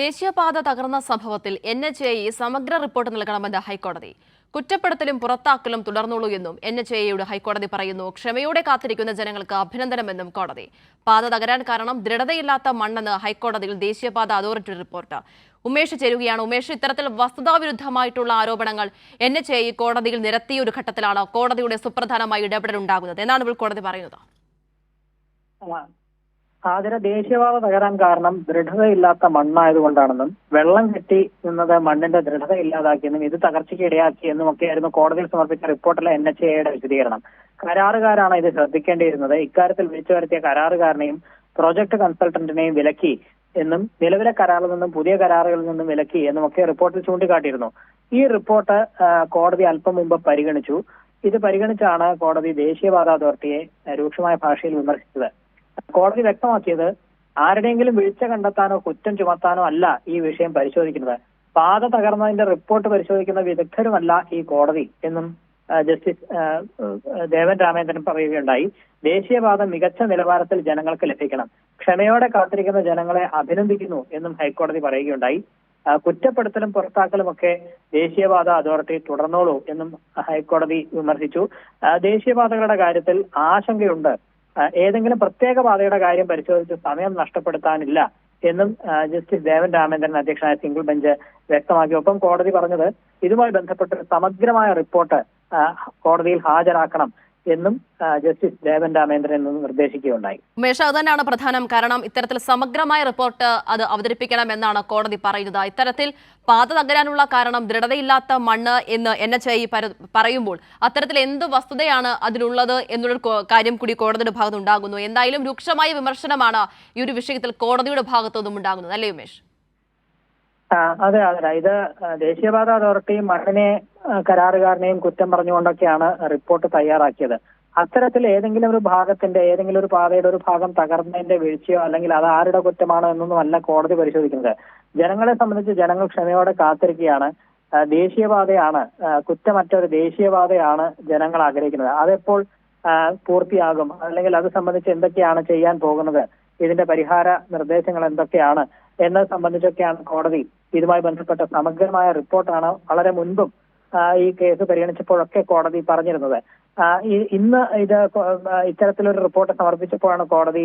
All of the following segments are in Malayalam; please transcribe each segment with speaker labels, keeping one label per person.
Speaker 1: ദേശീയപാത തകർന്ന സംഭവത്തിൽ എൻ എച്ച് എ സമഗ്ര റിപ്പോർട്ട് നൽകണമെന്ന് ഹൈക്കോടതി. കുറ്റപ്പെടുത്തലും പുറത്താക്കലും തുടർന്നുള്ളൂ എന്നും എൻ എച്ച് എയുടെ ഹൈക്കോടതി പറയുന്നു. ക്ഷമയോടെ കാത്തിരിക്കുന്ന ജനങ്ങൾക്ക് അഭിനന്ദനമെന്നും കോടതി. പാത തകരാൻ കാരണം ദൃഢതയില്ലാത്ത മണ്ണെന്ന് ഹൈക്കോടതിയിൽ ദേശീയപാത അതോറിറ്റി റിപ്പോർട്ട്. ഉമേഷ് ചേരുകയാണ്. ഉമേഷ് ഇത്തരത്തിൽ വസ്തുതാവിരുദ്ധമായിട്ടുള്ള ആരോപണങ്ങൾ എൻ എച്ച് എ കോടതിയിൽ നിരത്തിയ ഒരു ഘട്ടത്തിലാണ് കോടതിയുടെ സുപ്രധാനമായി ഇടപെടൽ ഉണ്ടാകുന്നത് എന്നാണ് ഇപ്പോൾ കോടതി പറയുന്നത്.
Speaker 2: ആതിര ദേശീയപാത തകരാൻ കാരണം ദൃഢതയില്ലാത്ത മണ്ണായതുകൊണ്ടാണെന്നും വെള്ളം കെട്ടി നിന്നത് മണ്ണിന്റെ ദൃഢത ഇല്ലാതാക്കിയെന്നും ഇത് തകർച്ചയ്ക്ക് ഇടയാക്കിയെന്നും ഒക്കെയായിരുന്നു കോടതിയിൽ സമർപ്പിച്ച റിപ്പോർട്ടിലെ എൻ എച്ച് എയുടെ വിശദീകരണം. കരാറുകാരാണ് ഇത് ശ്രദ്ധിക്കേണ്ടിയിരുന്നത്. ഇക്കാര്യത്തിൽ വിളിച്ചു വരുത്തിയ കരാറുകാരനെയും പ്രോജക്ട് കൺസൾട്ടന്റിനെയും വിലക്കി എന്നും നിലവിലെ കരാറിൽ നിന്നും പുതിയ കരാറുകളിൽ നിന്നും വിലക്കി എന്നും ഒക്കെ റിപ്പോർട്ടിൽ ചൂണ്ടിക്കാട്ടിയിരുന്നു. ഈ റിപ്പോർട്ട് കോടതി അല്പം മുമ്പ് പരിഗണിച്ചു. ഇത് പരിഗണിച്ചാണ് കോടതി ദേശീയപാത അതോറിറ്റിയെ രൂക്ഷമായ ഭാഷയിൽ വിമർശിച്ചത്. കോടതി വ്യക്തമാക്കിയത് ആരുടെയെങ്കിലും വീഴ്ച കണ്ടെത്താനോ കുറ്റം ചുമത്താനോ അല്ല ഈ വിഷയം പരിശോധിക്കുന്നത്. പാത തകർന്നതിന്റെ റിപ്പോർട്ട് പരിശോധിക്കുന്ന വിദഗ്ധരുമല്ല ഈ കോടതി എന്നും ജസ്റ്റിസ് ദേവൻ രാമേന്ദ്രൻ പറയുകയുണ്ടായി. ദേശീയപാത മികച്ച നിലവാരത്തിൽ ജനങ്ങൾക്ക് ലഭിക്കണം. ക്ഷമയോടെ കാത്തിരിക്കുന്ന ജനങ്ങളെ അഭിനന്ദിക്കുന്നു എന്നും ഹൈക്കോടതി പറയുകയുണ്ടായി. കുറ്റപ്പെടുത്തലും പുറത്താക്കലും ഒക്കെ ദേശീയപാത അതോറിറ്റി തുടർന്നോളൂ എന്നും ഹൈക്കോടതി വിമർശിച്ചു. ദേശീയപാതകളുടെ കാര്യത്തിൽ ആശങ്കയുണ്ട് ഏതെങ്കിലും പ്രത്യേക പാതയുടെ കാര്യം പരിശോധിച്ച് സമയം നഷ്ടപ്പെടുത്താനില്ല എന്നും ജസ്റ്റിസ് ദേവൻ രാമേന്ദ്രൻ അധ്യക്ഷനായ സിംഗിൾ ബെഞ്ച് വ്യക്തമാക്കി. ഒപ്പം കോടതി പറഞ്ഞത് ഇതുമായി ബന്ധപ്പെട്ട് സമഗ്രമായ റിപ്പോർട്ട് കോടതിയിൽ ഹാജരാക്കണം എന്നും ജസ്റ്റിസ് ദേവൻ രാമേന്ദ്രൻ എന്നും നിർദ്ദേശിക്കുകയുണ്ടായി.
Speaker 1: ഉമേഷ് അത് തന്നെയാണ് പ്രധാനം. കാരണം ഇത്തരത്തിൽ സമഗ്രമായ റിപ്പോർട്ട് അത് അവതരിപ്പിക്കണം എന്നാണ് കോടതി പറയുന്നത്. ഇത്തരത്തിൽ പാത തകരാനുള്ള കാരണം ദൃഢതയില്ലാത്ത മണ്ണ് എന്ന് എൻ എച്ച് ഐ പറയുമ്പോൾ അത്തരത്തിൽ എന്ത് വസ്തുതയാണ് അതിലുള്ളത് എന്നുള്ളൊരു കാര്യം കൂടി കോടതിയുടെ ഭാഗത്ത് ഉണ്ടാകുന്നു എന്തായാലും രൂക്ഷമായ വിമർശനമാണ് ഈ ഒരു വിഷയത്തിൽ കോടതിയുടെ ഭാഗത്തു നിന്നും ഉണ്ടാകുന്നത്. അല്ലേ ഉമേഷ്?
Speaker 2: അതെ അതെ. ഇത് ദേശീയപാത അതോറിറ്റി മണ്ണിനെ കരാറുകാരനെയും കുറ്റം പറഞ്ഞുകൊണ്ടൊക്കെയാണ് റിപ്പോർട്ട് തയ്യാറാക്കിയത്. അത്തരത്തിൽ ഏതെങ്കിലും ഒരു ഭാഗത്തിന്റെ ഏതെങ്കിലും ഒരു പാതയുടെ ഒരു ഭാഗം തകർന്നതിന്റെ വീഴ്ചയോ അല്ലെങ്കിൽ അത് ആരുടെ കുറ്റമാണോ എന്നൊന്നും അല്ല കോടതി പരിശോധിക്കുന്നത്. ജനങ്ങളെ സംബന്ധിച്ച് ജനങ്ങൾ ക്ഷമയോടെ കാത്തിരിക്കുകയാണ്. ദേശീയപാതയാണ് കുറ്റമറ്റ ഒരു ദേശീയപാതയാണ് ജനങ്ങൾ ആഗ്രഹിക്കുന്നത്. അതെപ്പോൾ പൂർത്തിയാകും? അല്ലെങ്കിൽ അത് സംബന്ധിച്ച് എന്തൊക്കെയാണ് ചെയ്യാൻ പോകുന്നത്? ഇതിന്റെ പരിഹാര നിർദ്ദേശങ്ങൾ എന്തൊക്കെയാണ്? എന്നത് സംബന്ധിച്ചൊക്കെയാണ് കോടതി ഇതുമായി ബന്ധപ്പെട്ട സമഗ്രമായ റിപ്പോർട്ടാണ് വളരെ മുൻപും ഈ കേസ് പരിഗണിച്ചപ്പോഴൊക്കെ കോടതി പറഞ്ഞിരുന്നത്. ഇന്ന് ഇത് ഇത്തരത്തിലൊരു റിപ്പോർട്ട് സമർപ്പിച്ചപ്പോഴാണ് കോടതി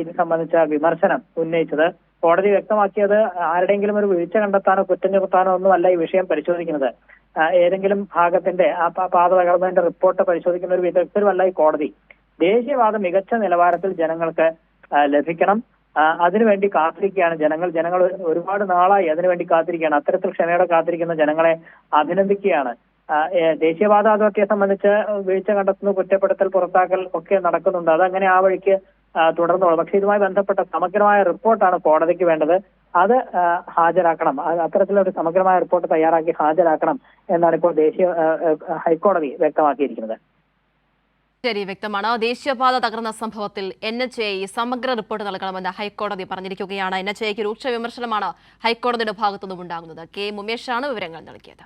Speaker 2: ഇത് സംബന്ധിച്ച വിമർശനം ഉന്നയിച്ചത്. കോടതി വ്യക്തമാക്കിയത് ആരുടെയെങ്കിലും ഒരു വീഴ്ച കണ്ടെത്താനോ കുറ്റം ചുമത്താനോ ഒന്നുമല്ല ഈ വിഷയം പരിശോധിക്കുന്നത്. ഏതെങ്കിലും ഭാഗത്തിന്റെ ആ പാത തകർന്നതിന്റെ റിപ്പോർട്ട് പരിശോധിക്കുന്ന ഒരു വിദഗ്ധരുമല്ല ഈ കോടതി. ദേശീയവാദം മികച്ച നിലവാരത്തിൽ ജനങ്ങൾക്ക് ലഭിക്കണം. അതിനുവേണ്ടി കാത്തിരിക്കുകയാണ് ജനങ്ങൾ. ജനങ്ങൾ ഒരുപാട് നാളായി അതിനുവേണ്ടി കാത്തിരിക്കുകയാണ്. അത്തരത്തിൽ ക്ഷമയോടെ കാത്തിരിക്കുന്ന ജനങ്ങളെ അഭിനന്ദിക്കുകയാണ്. ദേശീയപാത അതോറിറ്റിയെ സംബന്ധിച്ച് വീഴ്ച കണ്ടെത്തുന്നു കുറ്റപ്പെടുത്തൽ പുറത്താക്കൽ ഒക്കെ നടക്കുന്നുണ്ട്. അതങ്ങനെ ആ വഴിക്ക് തുടർന്നോളും പക്ഷെ ഇതുമായി ബന്ധപ്പെട്ട സമഗ്രമായ റിപ്പോർട്ടാണ് കോടതിക്ക് വേണ്ടത്. അത് ഹാജരാക്കണം. അത്തരത്തിലൊരു സമഗ്രമായ റിപ്പോർട്ട് തയ്യാറാക്കി ഹാജരാക്കണം എന്നാണ് ഇപ്പോൾ ദേശീയ ഹൈക്കോടതി വ്യക്തമാക്കിയിരിക്കുന്നത്.
Speaker 1: ശരി വ്യക്തമാണ്. ദേശീയപാത തകർന്ന സംഭവത്തിൽ എൻ എച്ച് എ സമഗ്ര റിപ്പോർട്ട് നൽകണമെന്ന് ഹൈക്കോടതി പറഞ്ഞിരിക്കുകയാണ്. എൻ എച്ച് എക്ക് രൂക്ഷ വിമർശനമാണ് ഹൈക്കോടതിയുടെ ഭാഗത്തുനിന്നും ഉണ്ടാകുന്നത് കെ മുമേഷാണ് വിവരങ്ങൾ നൽകിയത്.